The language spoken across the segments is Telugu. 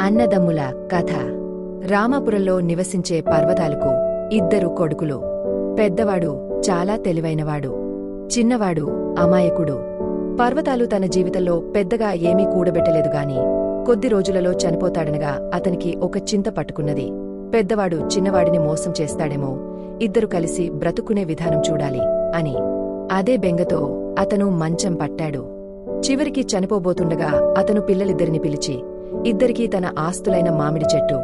అన్నదమ్ముల కథ. రామాపురంలో నివసించే పర్వతాలకు ఇద్దరు కొడుకులు. పెద్దవాడు చాలా తెలివైనవాడు. చిన్నవాడు అమాయకుడు. పర్వతాలు తన జీవితంలో పెద్దగా ఏమీ కూడబెట్టలేదుగాని కొద్ది రోజులలో చనిపోతాడనగా అతనికి ఒక చింత పట్టుకున్నది. పెద్దవాడు చిన్నవాడిని మోసం చేస్తాడేమో ఇద్దరు కలిసి బ్రతుకునే విధానం చూడాలి అని. అదే బెంగతో అతను మంచం పట్టాడు. చివరికి చనిపోబోతుండగా అతను పిల్లలిద్దరిని పిలిచి ఇద్దరికీ తన ఆస్తులైన మామిడి చెట్టు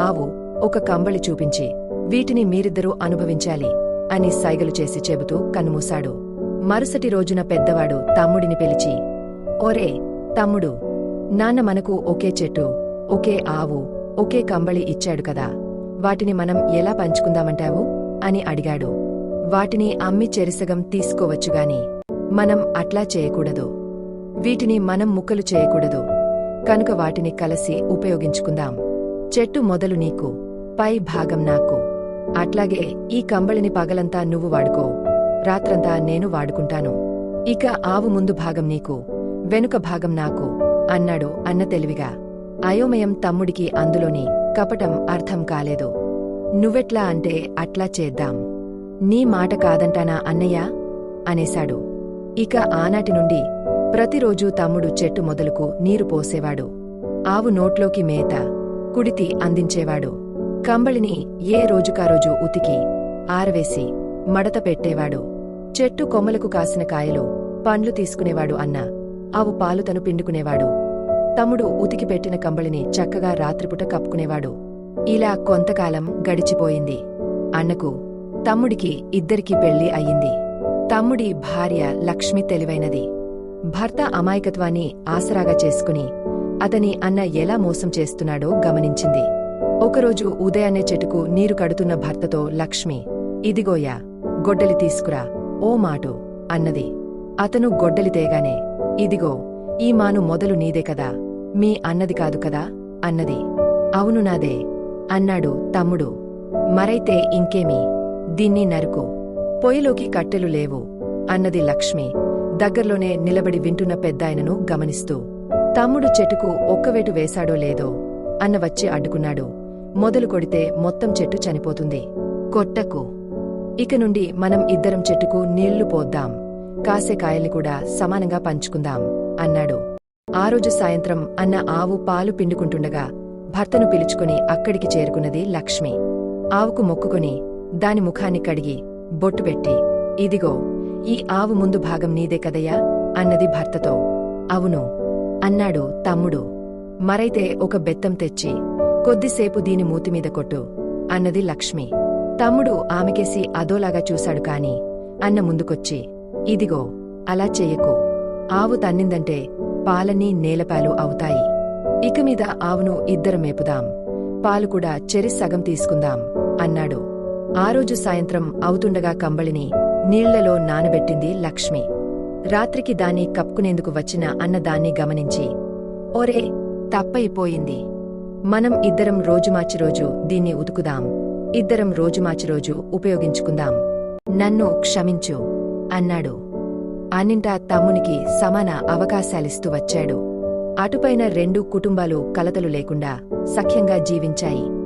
ఆవు ఒక కంబళి చూపించి వీటిని మీరిద్దరూ అనుభవించాలి అని సైగలు చేసి చెబుతూ కన్నుమూశాడు. మరుసటి రోజున పెద్దవాడు తమ్ముడిని పిలిచి ఒరే తమ్ముడు నాన్న మనకు ఒకే చెట్టు ఒకే ఆవు ఒకే కంబళి ఇచ్చాడు కదా వాటిని మనం ఎలా పంచుకుందామంటావు? అని అడిగాడు. వాటిని అమ్మి చెరిసగం తీసుకోవచ్చుగాని మనం అట్లా చేయకూడదు. వీటిని మనం ముక్కలు చేయకూడదు. కనుక వాటిని కలిసి ఉపయోగించుకుందాం. చెట్టు మొదలు నీకు పై భాగం నాకు. అట్లాగే ఈ కంబళిని పగలంతా నువ్వు వాడుకో. రాత్రంతా నేను వాడుకుంటాను. ఇక ఆవు ముందు భాగం నీకు వెనుక భాగం నాకు అన్నాడు అన్న తెలివిగా. అయోమయం తమ్ముడికి అందులోని కపటం అర్థం కాలేదు. నువ్వెట్లా అంటే అట్లా చేద్దాం. నీ మాట కాదంటానా అన్నయ్యా? అనేశాడు. ఇక ఆనాటి నుండి ప్రతిరోజూ తమ్ముడు చెట్టు మొదలుకు నీరు పోసేవాడు. ఆవు నోట్లోకి మేత కుడితి అందించేవాడు. కంబళిని ఏ రోజుకారోజు ఉతికి ఆరవేసి మడత పెట్టేవాడు. చెట్టు కొమ్మలకు కాసిన కాయలు పండ్లు తీసుకునేవాడు అన్న ఆవు పాలు తను పిండుకునేవాడు. తమ్ముడు ఉతికి పెట్టిన కంబళిని చక్కగా రాత్రిపుట కప్పుకునేవాడు. ఇలా కొంతకాలం గడిచిపోయింది. అన్నకు తమ్ముడికి ఇద్దరికీ పెళ్ళి అయ్యింది. తమ్ముడి భార్య లక్ష్మి తెలివైనది. భర్త అమాయకత్వాన్ని ఆసరాగా చేసుకుని అతని అన్న ఎలా మోసం చేస్తున్నాడో గమనించింది. ఒకరోజు ఉదయాన్నే చెట్టుకు నీరు కడుతున్న భర్తతో లక్ష్మి ఇదిగోయా గొడ్డలి తీసుకురా ఓ మాటు అన్నది. అతను గొడ్డలి తేగానే ఇదిగో ఈ మాను మొదలు నీదే కదా మీ అన్నది కాదు కదా అన్నది. అవును నాదే అన్నాడు తమ్ముడు. మరైతే ఇంకేమి దీన్ని నరుకు పొయ్యిలోకి కట్టెలు లేవు అన్నది లక్ష్మి. దగ్గర్లోనే నిలబడి వింటున్న పెద్దాయనను గమనిస్తూ తమ్ముడు చెట్టుకు ఒక్కవేటు వేశాడో లేదో? అన్న వచ్చి అడ్డుకున్నాడు. మొదలు కొడితే మొత్తం చెట్టు చనిపోతుంది. కొట్టకు. ఇక నుండి మనం ఇద్దరం చెట్టుకు నీళ్ళు పోద్దాం. కాసే కాయల్ని కూడా సమానంగా పంచుకుందాం అన్నాడు. ఆ రోజు సాయంత్రం అన్న ఆవు పాలు పిండుకుంటుండగా భర్తను పిలుచుకుని అక్కడికి చేరుకున్నది లక్ష్మి. ఆవుకు మొక్కుకొని దాని ముఖాన్ని కడిగి బొట్టు పెట్టి ఇదిగో ఈ ఆవు ముందు భాగం నీదే కదయ్యా? అన్నది భర్తతో. అవును అన్నాడు తమ్ముడు. మరైతే ఒక బెత్తం తెచ్చి కొద్దిసేపు దీని మూతిమీద కొట్టు అన్నది లక్ష్మి. తమ్ముడు ఆమెకేసి అదోలాగా చూశాడు కాని అన్న ముందుకొచ్చి ఇదిగో అలా చెయ్యకు. ఆవు తన్నిందంటే పాలన్నీ నేలపాలు అవుతాయి. ఇక మీద ఆవును ఇద్దరం మేపుదాం. పాలు కూడా చెరి సగం తీసుకుందాం అన్నాడు. ఆ రోజు సాయంత్రం అవుతుండగా కంబళిని నీళ్ళలో నానబెట్టింది లక్ష్మి. రాత్రికి దాన్ని కప్పుకునేందుకు వచ్చిన అన్న దాన్ని గమనించి ఒరే తప్పైపోయింది. మనం ఇద్దరం రోజుమాచి రోజు దీన్ని ఉతుకుదాం. ఇద్దరం రోజుమాచి రోజు ఉపయోగించుకుందాం. నన్ను క్షమించు అన్నాడు. అన్నింటా తమ్మునికి సమాన అవకాశాలిస్తూ వచ్చాడు. అటుపైన రెండు కుటుంబాలు కలతలు లేకుండా సఖ్యంగా జీవించాయి.